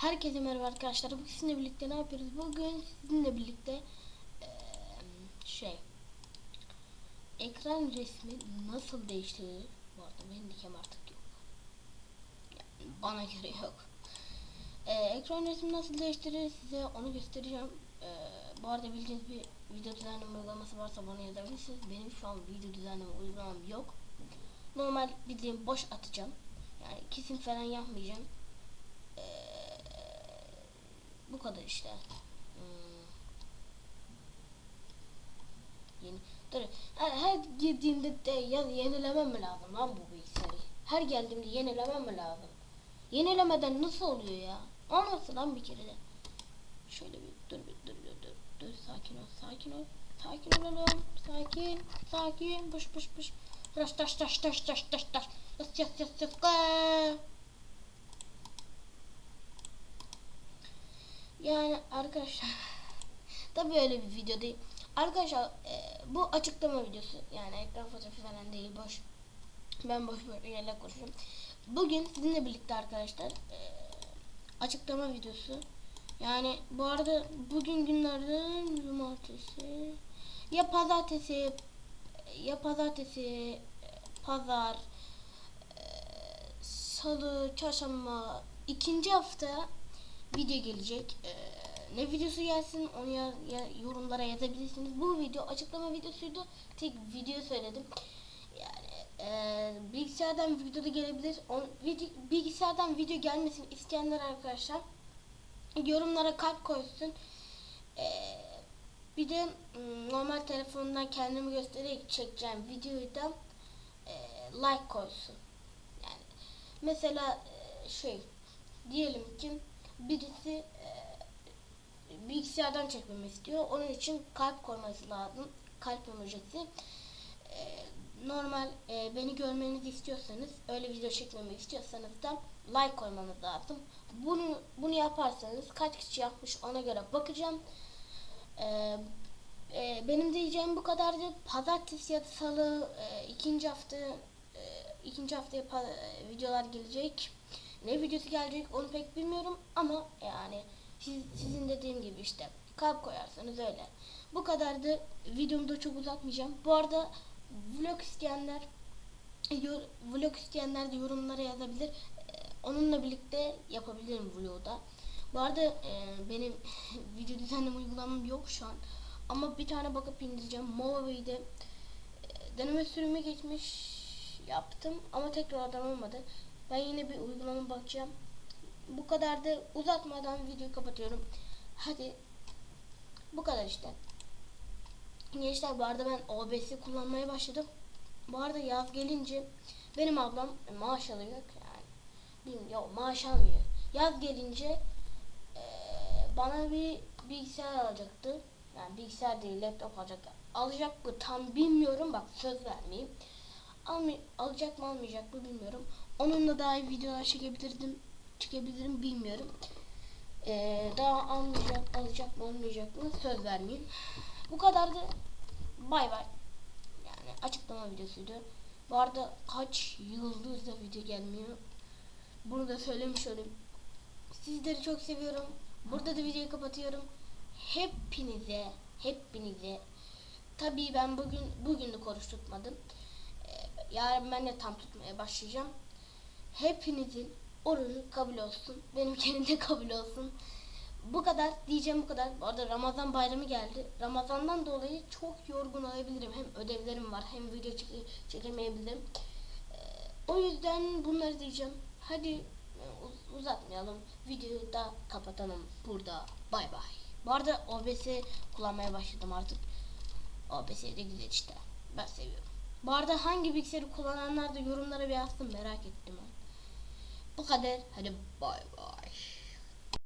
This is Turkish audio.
Herkese merhaba arkadaşlar. Bugün sizinle birlikte ne yapıyoruz? Bugün sizinle birlikte eee, şey ekran resmi nasıl değiştirilir? Bu arada benim dikem artık yok. Yani bana göre yok. Eee, ekran resmi nasıl değiştirilir size onu göstereceğim. Eee, bu arada bildiğiniz bir video düzenleme uygulaması varsa bana yazabilirsiniz. Benim şu an video düzenleme uygulamam yok. Normal bildiğim boş atacağım. Yani kesin falan yapmayacağım. Eee, bu kadar işte. Hmm. Yeni. Dur. Her, her girdiğimde de yenilemem mi lazım lan bu bilgisayarı? Her geldiğimde yenilemem mi lazım? Yenilemeden nasıl oluyor ya? Olmasın lan bir kere de. Şöyle bir dur bir dur dur dur. Dur sakin ol sakin ol. Sakin olalım. Sakin. Sakin. Pış pış pış. Taş taş taş taş taş taş taş. Yas yas yas yas. Gaa. Yani arkadaşlar tabii öyle bir video değil. Arkadaşlar e, bu açıklama videosu yani ekran fotoğrafı falan değil boş. Ben boş boş yerler konuşuyorum. Bugün sizinle birlikte arkadaşlar e, açıklama videosu. Yani bu arada bugün günlerden cumartesi ya pazartesi ya pazartesi pazar e, salı çarşamba ikinci hafta video gelecek. Ee, ne videosu gelsin onu ya, ya yorumlara yazabilirsiniz. Bu video açıklama videosuydu. Tek video söyledim. Yani e, bilgisayardan video da gelebilir. On, video, bilgisayardan video gelmesin isteyenler arkadaşlar yorumlara kalp koysun. Ee, bir de m, normal telefondan kendimi göstererek çekeceğim videoyu da e, like koysun. Yani mesela e, şey diyelim ki birisi e, bilgisayardan çekmemi istiyor. Onun için kalp koyması lazım. Kalp emojisi. E, normal e, beni görmenizi istiyorsanız, öyle video çekmemi istiyorsanız da like koymanız lazım. Bunu bunu yaparsanız kaç kişi yapmış ona göre bakacağım. E, e, benim diyeceğim bu kadardı. Pazartesi ya da salı e, ikinci hafta e, ikinci haftaya e, videolar gelecek. Ne videosu gelecek onu pek bilmiyorum ama yani siz, sizin dediğim gibi işte kalp koyarsanız öyle. Bu kadardı. Videomu da çok uzatmayacağım. Bu arada vlog isteyenler yor- vlog isteyenler de yorumlara yazabilir. Ee, onunla birlikte yapabilirim vlogu da. Bu arada e, benim video düzenleme uygulamam yok şu an. Ama bir tane bakıp indireceğim. Movavi'de e, deneme sürümü geçmiş yaptım ama tekrardan olmadı. Ben yine bir uygulama bakacağım. Bu kadar da uzatmadan videoyu kapatıyorum. Hadi bu kadar işte. Gençler bu arada ben OBS kullanmaya başladım. Bu arada yaz gelince benim ablam maaş alıyor yani. Bilmiyorum maaş almıyor. Yaz gelince eee, bana bir bilgisayar alacaktı. Yani bilgisayar değil laptop alacaktı. Alacak mı tam bilmiyorum bak söz vermeyeyim. Almay alacak mı almayacak mı bilmiyorum. Onunla daha iyi videolar çekebilirdim. Çekebilirim bilmiyorum. Ee, daha almayacak, alacak mı almayacak mı söz vermeyeyim. Bu kadardı. Bay bay. Yani açıklama videosuydu. Bu arada kaç yıldır da video gelmiyor. Bunu da söylemiş olayım. Sizleri çok seviyorum. Burada da videoyu kapatıyorum. Hepinize, hepinize. Tabii ben bugün bugünlük oruç tutmadım. Ee, yarın ben de tam tutmaya başlayacağım. Hepinizin orucu kabul olsun. Benimkinin de kabul olsun. Bu kadar diyeceğim bu kadar. Bu arada Ramazan bayramı geldi. Ramazandan dolayı çok yorgun olabilirim. Hem ödevlerim var hem video çeke- çekemeyebilirim. Ee, o yüzden bunları diyeceğim. Hadi e, uz- uzatmayalım. Videoyu da kapatalım burada. Bay bay. Bu arada OBS kullanmaya başladım artık. OBS de güzel işte. Ben seviyorum. Bu arada hangi bilgisayarı kullananlar da yorumlara bir yazsın merak ettim ben. Bu kadar. Hadi bay bay.